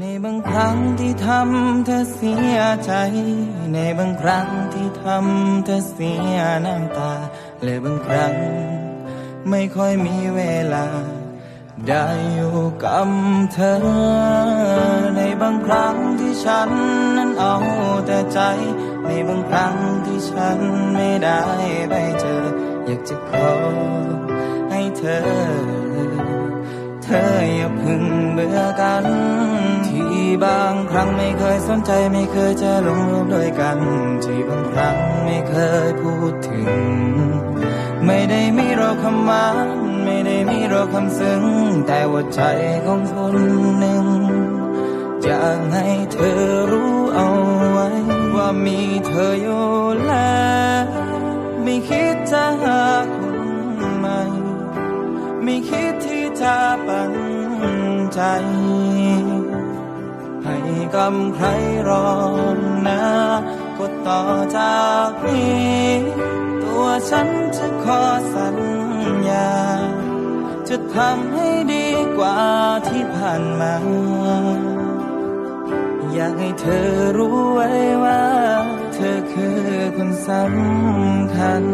ในบางครั้งที่ทำเธอเสียใจ ในบางครั้งที่ทำเธอเสียน้ำตา และบางครั้ง ไม่ค่อยมีเวลา ได้อยู่กับเธอ ในบางครั้งที่ฉันนั้นเอาแต่ใจ ในบางครั้งที่ฉันไม่ได้ไปเจอ อยากจะขอให้เธอ เธออย่าพึ่ง รั้งไม่เคยสนใจไม่เคยจะลงรูปด้วยกัน ที่บางครั้งไม่เคยพูดถึง ไม่ได้มีเราคำหวานไม่ได้มีเราคำซึ้ง แต่ว่าใจของคนหนึ่งอยากให้เธอรู้เอาไว้ ว่ามีเธออยู่แล้วไม่คิดจะหาคนใหม่ไม่คิดที่จะปันใจ ให้กับใครรองนะก็ต่อจากนี้ ตัวฉันจะขอสัญญา จะทำให้ดีกว่าที่ผ่านมา อยากให้เธอรู้ไว้ว่า เธอคือคนสำคัญ